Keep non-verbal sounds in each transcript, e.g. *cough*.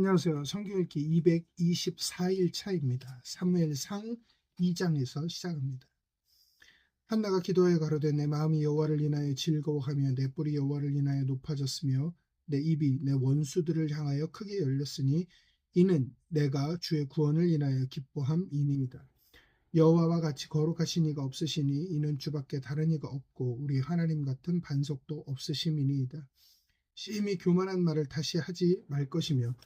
안녕하세요. 성경읽기 224일 차입니다. 사무엘상 2장에서 시작합니다. 한나가 기도하여 가로되 내 마음이 여호와를 인하여 즐거워하며 내 뿔이 여호와를 인하여 높아졌으며 내 입이 내 원수들을 향하여 크게 열렸으니 이는 내가 주의 구원을 인하여 기뻐함이니이다. 여호와와 같이 거룩하신 이가 없으시니 이는 주밖에 다른 이가 없고 우리 하나님 같은 반석도 없으심이니이다. 심히 교만한 말을 다시 하지 말 것이며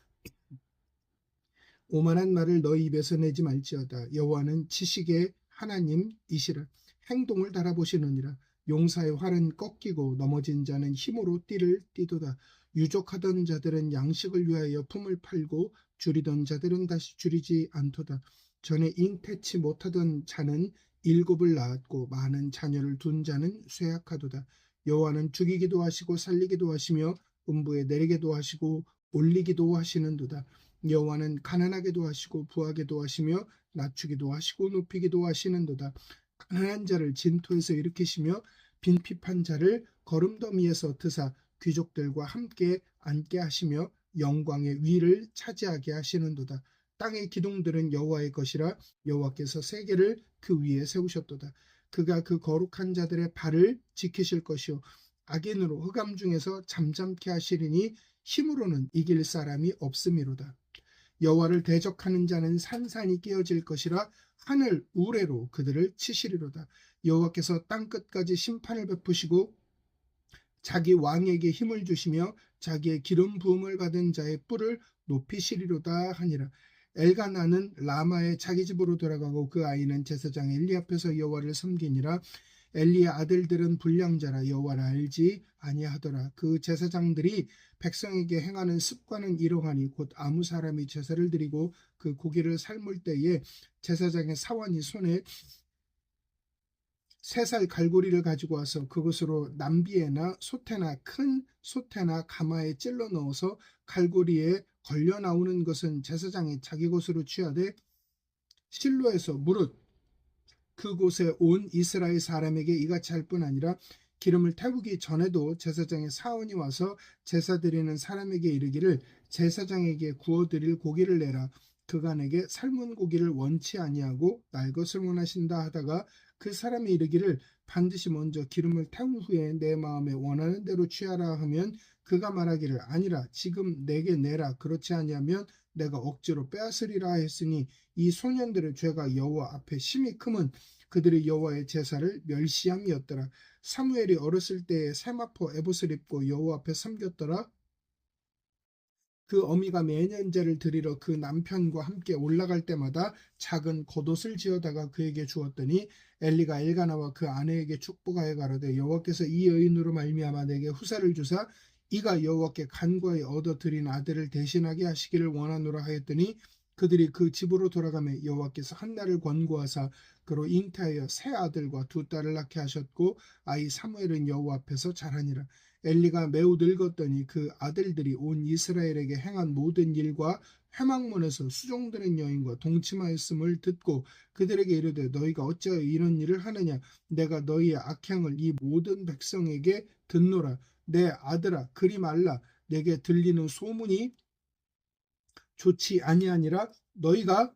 오만한 말을 너희 입에서 내지 말지어다. 여호와는 지식의 하나님이시라. 행동을 달아보시느니라. 용사의 활은 꺾이고 넘어진 자는 힘으로 띠를 띠도다. 유족하던 자들은 양식을 위하여 품을 팔고 줄이던 자들은 다시 줄이지 않도다. 전에 잉태치 못하던 자는 일곱을 낳았고 많은 자녀를 둔 자는 쇠약하도다. 여호와는 죽이기도 하시고 살리기도 하시며 음부에 내리기도 하시고 올리기도 하시는도다. 여호와는 가난하게도 하시고 부하게도 하시며 낮추기도 하시고 높이기도 하시는도다. 가난한 자를 진토에서 일으키시며 빈핍한 자를 거름더미에서 드사 귀족들과 함께 앉게 하시며 영광의 위를 차지하게 하시는도다. 땅의 기둥들은 여호와의 것이라 여호와께서 세계를 그 위에 세우셨도다. 그가 그 거룩한 자들의 발을 지키실 것이요 악인으로 흑암 중에서 잠잠케 하시리니 힘으로는 이길 사람이 없음이로다. 여호와를 대적하는 자는 산산이 깨어질 것이라 하늘 우레로 그들을 치시리로다. 여호와께서 땅 끝까지 심판을 베푸시고 자기 왕에게 힘을 주시며 자기의 기름 부음을 받은 자의 뿔을 높이시리로다 하니라. 엘가나는 라마의 자기 집으로 돌아가고 그 아이는 제사장 엘리 앞에서 여호와를 섬기니라. 엘리의 아들들은 불량자라 여호와를 알지 아니하더라. 그 제사장들이 백성에게 행하는 습관은 이러하니 곧 아무 사람이 제사를 드리고 그 고기를 삶을 때에 제사장의 사원이 손에 세살 갈고리를 가지고 와서 그것으로 남비에나 소태나 큰 소태나 가마에 찔러 넣어서 갈고리에 걸려 나오는 것은 제사장이 자기 것으로 취하되 실로에서 무릇 그곳에 온 이스라엘 사람에게 이같이 할 뿐 아니라 기름을 태우기 전에도 제사장의 사원이 와서 제사 드리는 사람에게 이르기를 제사장에게 구워 드릴 고기를 내라. 그간에게 삶은 고기를 원치 아니하고 날 것을 원하신다 하다가 그 사람이 이르기를 반드시 먼저 기름을 태운 후에 내 마음에 원하는 대로 취하라 하면 그가 말하기를 아니라 지금 내게 내라. 그렇지 아니하면 내가 억지로 빼앗으리라 했으니 이 소년들의 죄가 여호와 앞에 심히 크면 그들이 여호와의 제사를 멸시함이었더라. 사무엘이 어렸을 때에 세마포 에봇을 입고 여호와 앞에 섬겼더라. 그 어미가 매년제를 드리러 그 남편과 함께 올라갈 때마다 작은 겉옷을 지어다가 그에게 주었더니 엘리가 엘가나와 그 아내에게 축복하여 가로되 여호와께서 이 여인으로 말미암아 내게 후사를 주사 이가 여호와께 간과히 얻어 드린 아들을 대신하게 하시기를 원하노라 하였더니 그들이 그 집으로 돌아가며 여호와께서 한나를 권고하사 그로 잉태하여 세 아들과 두 딸을 낳게 하셨고 아이 사무엘은 여호와 앞에서 자라니라. 엘리가 매우 늙었더니 그 아들들이 온 이스라엘에게 행한 모든 일과 회막문에서 수종되는 여인과 동침하였음을 듣고 그들에게 이르되 너희가 어찌하여 이런 일을 하느냐? 내가 너희의 악행을 이 모든 백성에게 듣노라 내 아들아 그리 말라 내게 들리는 소문이 좋지 아니하니라 너희가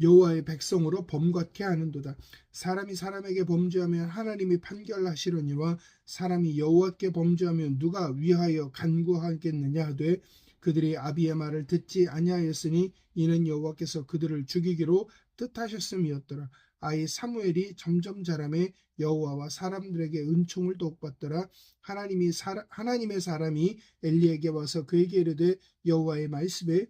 여호와의 백성으로 범같게 하는도다. 사람이 사람에게 범죄하면 하나님이 판결하시려니와 사람이 여호와께 범죄하면 누가 위하여 간구하겠느냐 하되 그들이 아비의 말을 듣지 아니하였으니 이는 여호와께서 그들을 죽이기로 뜻하셨음이었더라. 아이 사무엘이 점점 자라매 여호와와 사람들에게 은총을 독받더라. 하나님이 사, 하나님의 사람이 엘리에게 와서 그에게 이르되 여호와의 말씀에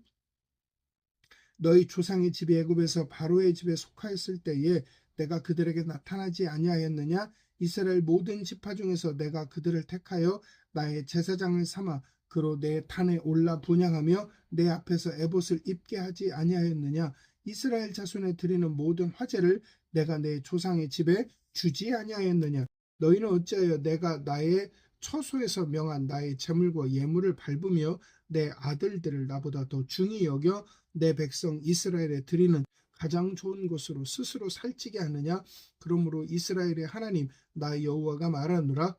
너희 조상의 집이 애굽에서 바로의 집에 속하였을 때에 내가 그들에게 나타나지 아니하였느냐 이스라엘 모든 지파 중에서 내가 그들을 택하여 나의 제사장을 삼아 그로 내 탄에 올라 분양하며 내 앞에서 에봇을 입게 하지 아니하였느냐 이스라엘 자손에 드리는 모든 화제를 내가 내 조상의 집에 주지 아니하였느냐? 너희는 어찌하여 내가 나의 처소에서 명한 나의 재물과 예물을 밟으며 내 아들들을 나보다 더 중히 여겨 내 백성 이스라엘에 드리는 가장 좋은 것으로 스스로 살찌게 하느냐? 그러므로 이스라엘의 하나님 나 여호와가 말하노라.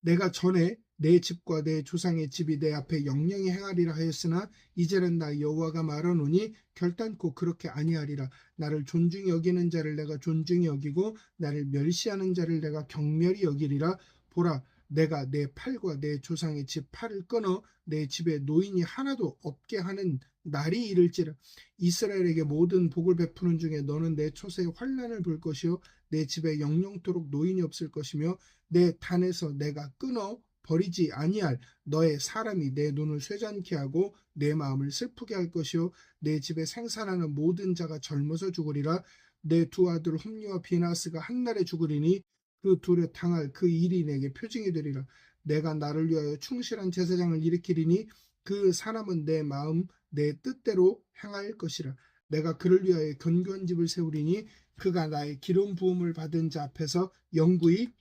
내가 전에 내 집과 내 조상의 집이 내 앞에 영영히 행하리라 하였으나 이제는 나 여호와가 말하노니 결단코 그렇게 아니하리라. 나를 존중히 여기는 자를 내가 존중히 여기고 나를 멸시하는 자를 내가 경멸히 여기리라. 보라 내가 내 팔과 내 조상의 집 팔을 끊어 내 집에 노인이 하나도 없게 하는 날이 이를지라. 이스라엘에게 모든 복을 베푸는 중에 너는 내 초세에 환란을 볼 것이요 내 집에 영영토록 노인이 없을 것이며 내 단에서 내가 끊어 버리지 아니할 너의 사람이 내 눈을 쇠잔케 하고 내 마음을 슬프게 할 것이요. 내 집에 생산하는 모든 자가 젊어서 죽으리라. 내 두 아들 홈리와 비나스가 한날에 죽으리니 그 둘에 당할 그 일이 내게 표징이 되리라. 내가 나를 위하여 충실한 제사장을 일으키리니 그 사람은 내 마음 내 뜻대로 행할 것이라. 내가 그를 위하여 견고한 집을 세우리니 그가 나의 기름 부음을 받은 자 앞에서 영구히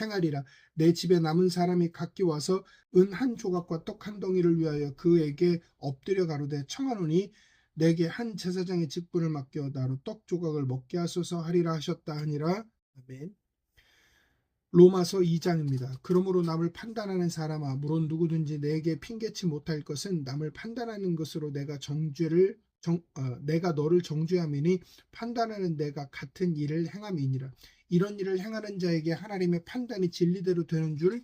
행하리라 내 집에 남은 사람이 각기 와서 은 한 조각과 떡 한 덩이를 위하여 그에게 엎드려 가로되 청하노니 내게 한 제사장의 직분을 맡겨 나로 떡 조각을 먹게 하소서 하리라 하셨다 하니라 아멘. 로마서 2장입니다. 그러므로 남을 판단하는 사람아 물론 누구든지 내게 핑계치 못할 것은 남을 판단하는 것으로 내가 정죄를 정, 어, 내가 너를 정죄함이니 판단하는 내가 같은 일을 행함이니라. 이런 일을 행하는 자에게 하나님의 판단이 진리대로 되는 줄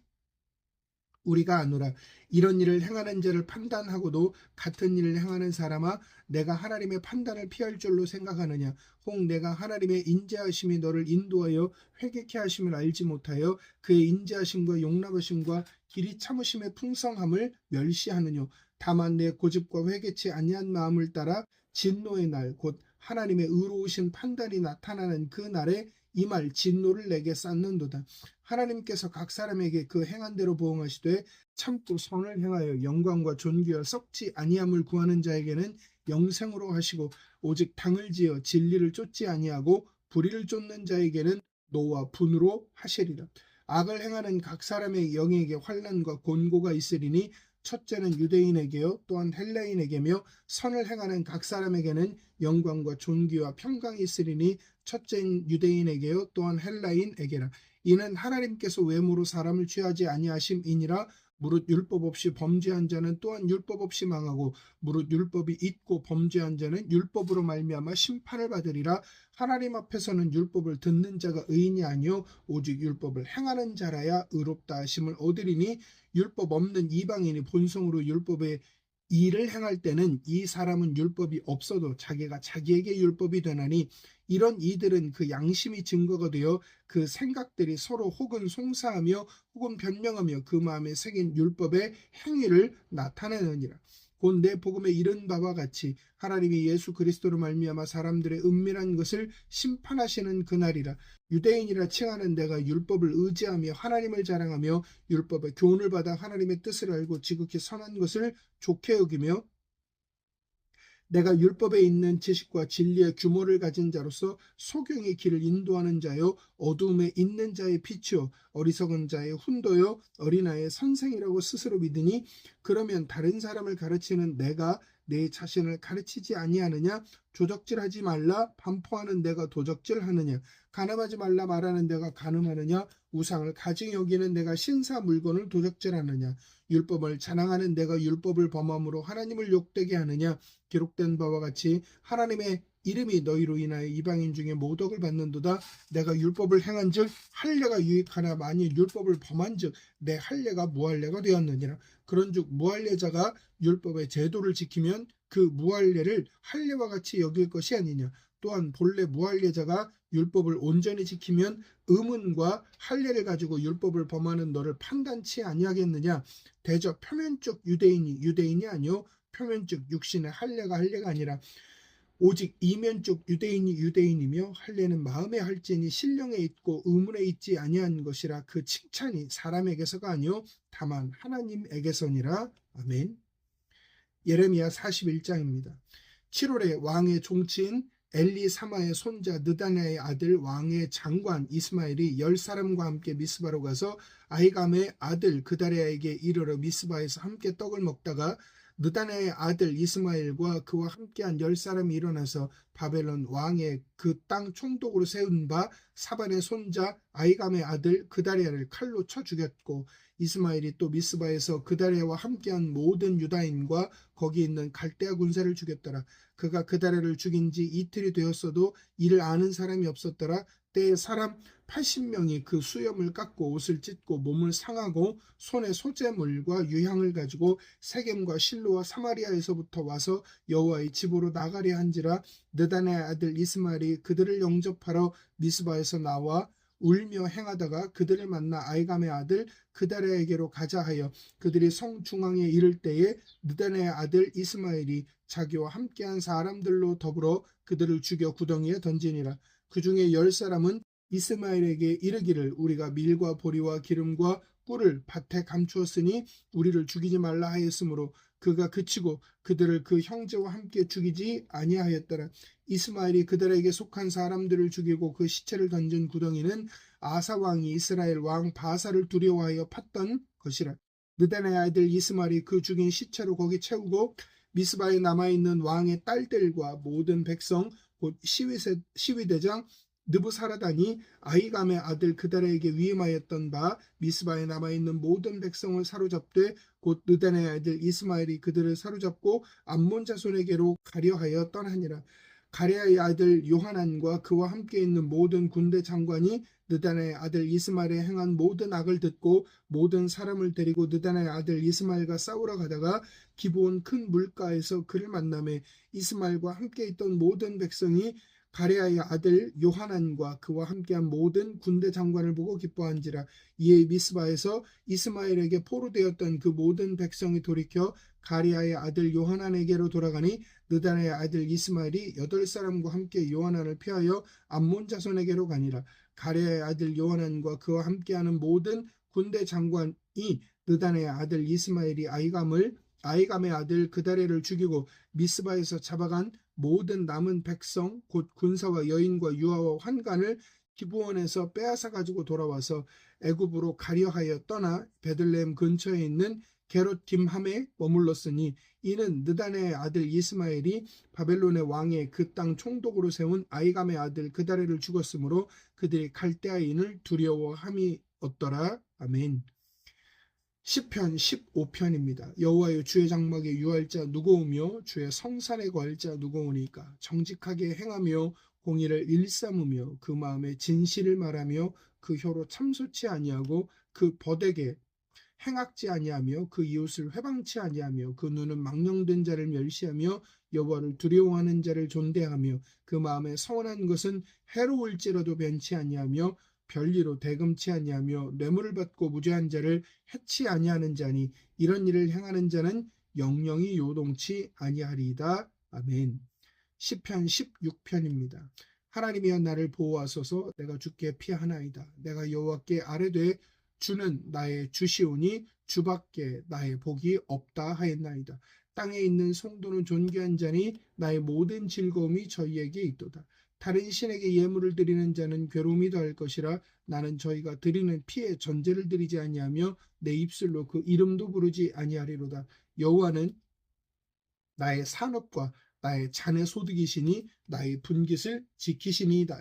우리가 아노라. 이런 일을 행하는 자를 판단하고도 같은 일을 행하는 사람아 내가 하나님의 판단을 피할 줄로 생각하느냐 혹 내가 하나님의 인자하심이 너를 인도하여 회개케 하심을 알지 못하여 그의 인자하심과 용납하심과 길이 참으심의 풍성함을 멸시하느뇨 다만 내 고집과 회개치 아니한 마음을 따라 진노의 날 곧 하나님의 의로우신 판단이 나타나는 그 날에 이 말 진노를 내게 쌓는도다. 하나님께서 각 사람에게 그 행한 대로 보응하시되 참고 선을 행하여 영광과 존귀와 썩지 아니함을 구하는 자에게는 영생으로 하시고 오직 당을 지어 진리를 쫓지 아니하고 불의를 쫓는 자에게는 노와 분으로 하시리라. 악을 행하는 각 사람의 영에게 환난과 곤고가 있으리니 첫째는 유대인에게요 또한 헬레인에게며 선을 행하는 각 사람에게는 영광과 존귀와 평강이 있으리니 첫째는 유대인에게요 또한 헬라인에게라. 이는 하나님께서 외모로 사람을 취하지 아니하심이니라. 무릇 율법 없이 범죄한 자는 또한 율법 없이 망하고 무릇 율법이 있고 범죄한 자는 율법으로 말미암아 심판을 받으리라. 하나님 앞에서는 율법을 듣는 자가 의인이 아니요 오직 율법을 행하는 자라야 의롭다 하심을 얻으리니 율법 없는 이방인이 본성으로 율법의 일을 행할 때는 이 사람은 율법이 없어도 자기가 자기에게 율법이 되나니 이런 이들은 그 양심이 증거가 되어 그 생각들이 서로 혹은 송사하며 혹은 변명하며 그 마음에 새긴 율법의 행위를 나타내느니라. 곧 내 복음에 이른 바와 같이 하나님이 예수 그리스도로 말미암아 사람들의 은밀한 것을 심판하시는 그날이라. 유대인이라 칭하는 내가 율법을 의지하며 하나님을 자랑하며 율법의 교훈을 받아 하나님의 뜻을 알고 지극히 선한 것을 좋게 여기며 내가 율법에 있는 지식과 진리의 규모를 가진 자로서 소경의 길을 인도하는 자요 어두움에 있는 자의 빛이요 어리석은 자의 훈도요 어린아이의 선생이라고 스스로 믿으니 그러면 다른 사람을 가르치는 내가 내 자신을 가르치지 아니하느냐? 조적질하지 말라. 반포하는 내가 도적질하느냐? 가늠하지 말라 말하는 내가 가늠하느냐 우상을 가증 여기는 내가 신사 물건을 도적질하느냐 율법을 자랑하는 내가 율법을 범함으로 하나님을 욕되게 하느냐 기록된 바와 같이 하나님의 이름이 너희로 인하여 이방인 중에 모독을 받는도다. 내가 율법을 행한즉 할례가 유익하나 만일 율법을 범한즉 내 할례가 무할례가 되었느니라. 그런즉 무할례자가 율법의 제도를 지키면 그 무할례를 할례와 같이 여길 것이 아니냐 또한 본래 무할례자가 율법을 온전히 지키면 의문과 할례를 가지고 율법을 범하는 너를 판단치 아니하겠느냐 대저 표면적 유대인이 유대인이 아니요 표면적 육신의 할례가 할례가 아니라 오직 이면적 유대인이 유대인이며 할례는 마음에 할지니 신령에 있고 의문에 있지 아니한 것이라 그 칭찬이 사람에게서가 아니요 다만 하나님에게서니라 아멘. 예레미야 41장입니다. 7월에 왕의 종치인 엘리 사마의 손자 느다냐의 아들 왕의 장관 이스마엘이 열 사람과 함께 미스바로 가서 아이감의 아들 그다리아에게 이르러 미스바에서 함께 떡을 먹다가 느단의 아들 이스마엘과 그와 함께한 열 사람이 일어나서 바벨론 왕의 그 땅 총독으로 세운 바 사반의 손자 아이감의 아들 그다리아를 칼로 쳐 죽였고 이스마엘이 또 미스바에서 그다리아와 함께한 모든 유다인과 거기 있는 갈대아 군사를 죽였더라. 그가 그다리아를 죽인 지 이틀이 되었어도 이를 아는 사람이 없었더라. 때에 사람 80명이 그 수염을 깎고 옷을 찢고 몸을 상하고 손에 소재물과 유향을 가지고 세겜과 실로와 사마리아에서부터 와서 여호와의 집으로 나가려 한지라 느단의 아들 이스마엘이 그들을 영접하러 미스바에서 나와 울며 행하다가 그들을 만나 아이감의 아들 그다레에게로 가자 하여 그들이 성 중앙에 이를 때에 느단의 아들 이스마엘이 자기와 함께한 사람들로 더불어 그들을 죽여 구덩이에 던지니라 그 중에 열 사람은 이스마엘에게 이르기를 우리가 밀과 보리와 기름과 꿀을 밭에 감추었으니 우리를 죽이지 말라 하였으므로 그가 그치고 그들을 그 형제와 함께 죽이지 아니하였더라. 이스마엘이 그들에게 속한 사람들을 죽이고 그 시체를 던진 구덩이는 아사 왕이 이스라엘 왕 바사를 두려워하여 팠던 것이라. 느단의 아들 이스마엘이 그 죽인 시체로 거기 채우고 미스바에 남아 있는 왕의 딸들과 모든 백성 곧 시위세, 시위대장 느부사라단이 아이감의 아들 그달에게 위임하였던 바 미스바에 남아있는 모든 백성을 사로잡되 곧 느단의 아들 이스마엘이 그들을 사로잡고 암몬 자손에게로 가려하여 떠나니라 가레아의 아들 요하난과 그와 함께 있는 모든 군대 장관이 느단의 아들 이스마엘에 행한 모든 악을 듣고 모든 사람을 데리고 느단의 아들 이스마엘과 싸우러 가다가 기브온 큰 물가에서 그를 만남에 이스마엘과 함께 있던 모든 백성이 가레아의 아들 요하난과 그와 함께한 모든 군대 장관을 보고 기뻐한지라 이에 미스바에서 이스마엘에게 포로되었던 그 모든 백성이 돌이켜 가레아의 아들 요하난에게로 돌아가니 느단의 아들 이스마엘이 여덟 사람과 함께 요하난을 피하여 암몬 자손에게로 가니라. 가레아의 아들 요하난과 그와 함께하는 모든 군대 장관이 느단의 아들 이스마엘이 아이감을 아이감의 아들 그다레를 죽이고 미스바에서 잡아간 모든 남은 백성 곧 군사와 여인과 유아와 환관을 기부원에서 빼앗아 가지고 돌아와서 애굽으로 가려하여 떠나 베들레헴 근처에 있는 게롯 김함에 머물렀으니 이는 느단의 아들 이스마엘이 바벨론의 왕의 그 땅 총독으로 세운 아이감의 아들 그다레를 죽었으므로 그들이 갈대아인을 두려워함이 없더라 아멘. 10편 15편입니다. 여호와여 주의 장막에 유할 자 누구 오며 주의 성산에 거할 자 누구 오니까 정직하게 행하며 공의를 일삼으며 그 마음에 진실을 말하며 그 혀로 참소치 아니하고 그 버덱에 행악지 아니하며 그 이웃을 회방치 아니하며 그 눈은 망령된 자를 멸시하며 여호와를 두려워하는 자를 존대하며 그 마음에 서원한 것은 해로울지라도 변치 아니하며 별리로 대금치 아니하며 뇌물을 받고 무죄한 자를 해치 아니하는 자니 이런 일을 행하는 자는 영영이 요동치 아니하리이다. 아멘. 시편 16편입니다. 하나님이여 나를 보호하소서 내가 주께 피하나이다. 내가 여호와께 아뢰되 주는 나의 주시오니 주밖에 나의 복이 없다 하였나이다. 땅에 있는 성도는 존귀한 자니 나의 모든 즐거움이 저희에게 있도다. 다른 신에게 예물을 드리는 자는 괴로움이 더할 것이라 나는 저희가 드리는 피에 전제를 드리지 아니하며 내 입술로 그 이름도 부르지 아니하리로다. 여호와는 나의 산업과 나의 잔의 소득이시니 나의 분깃을 지키시니이다.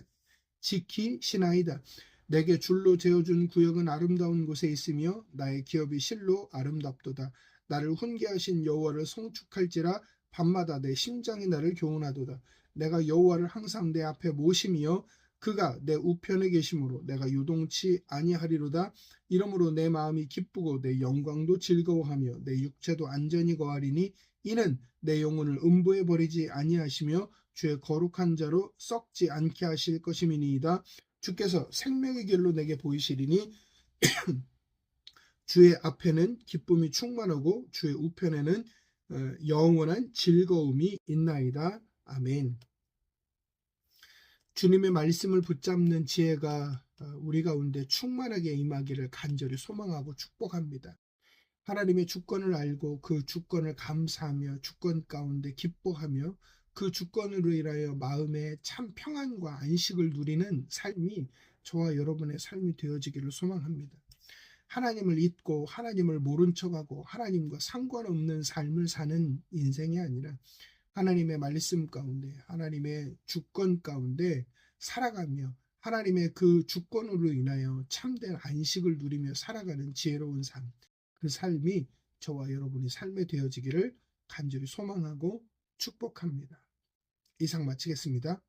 지키시나이다. 내게 줄로 재어준 구역은 아름다운 곳에 있으며 나의 기업이 실로 아름답도다. 나를 훈계하신 여호와를 송축할지라 밤마다 내 심장이 나를 교훈하도다. 내가 여호와를 항상 내 앞에 모심이여 그가 내 우편에 계심으로 내가 유동치 아니하리로다 이러므로 내 마음이 기쁘고 내 영광도 즐거워하며 내 육체도 안전히 거하리니 이는 내 영혼을 음부에 버리지 아니하시며 주의 거룩한 자로 썩지 않게 하실 것임이니이다 주께서 생명의 길로 내게 보이시리니 *clears throat* 주의 앞에는 기쁨이 충만하고 주의 우편에는 어, 영원한 즐거움이 있나이다. 아멘. 주님의 말씀을 붙잡는 지혜가 어, 우리 가운데 충만하게 임하기를 간절히 소망하고 축복합니다. 하나님의 주권을 알고 그 주권을 감사하며 주권 가운데 기뻐하며 그 주권으로 인하여 마음에 참 평안과 안식을 누리는 삶이 저와 여러분의 삶이 되어지기를 소망합니다. 하나님을 잊고 하나님을 모른 척하고 하나님과 상관없는 삶을 사는 인생이 아니라 하나님의 말씀 가운데 하나님의 주권 가운데 살아가며 하나님의 그 주권으로 인하여 참된 안식을 누리며 살아가는 지혜로운 삶, 그 삶이 저와 여러분이 삶에 되어지기를 간절히 소망하고 축복합니다. 이상 마치겠습니다.